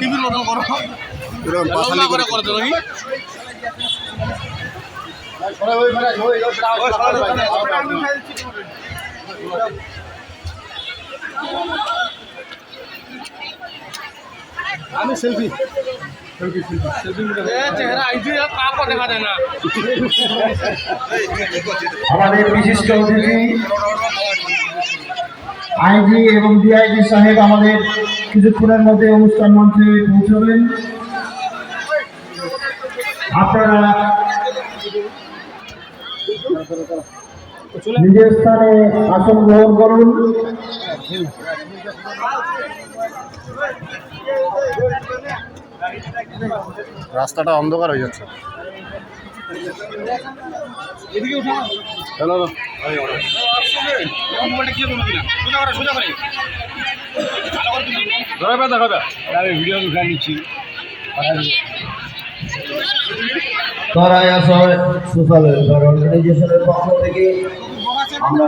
টিভির মতন করো। করে করে করে দেবো আমি সেলফি চেহারা আইসি কাপড় দেখা যায় না? আমাদের বিশিষ্ট অতিথি আইজি এবং ডিআইজি সাহেব আমাদের কিছুক্ষণের মধ্যে অনুষ্ঠান মঞ্চে পৌঁছবেন। আপনারা নিজের স্থানে আসন গ্রহণ করুন। রাস্তাটা অন্ধকার হয়ে যাচ্ছে। এদিকে উঠো চলো মোবাইলটা কি করব কিনা? সোজা করে সোজা করে। ভালো করে তুলি দেখাবে দেখাবে। আমি ভিডিও উঠে নিচ্ছি। তারা আসলে সোশ্যাল অর্গানাইজেশনের পক্ষ থেকে আমরা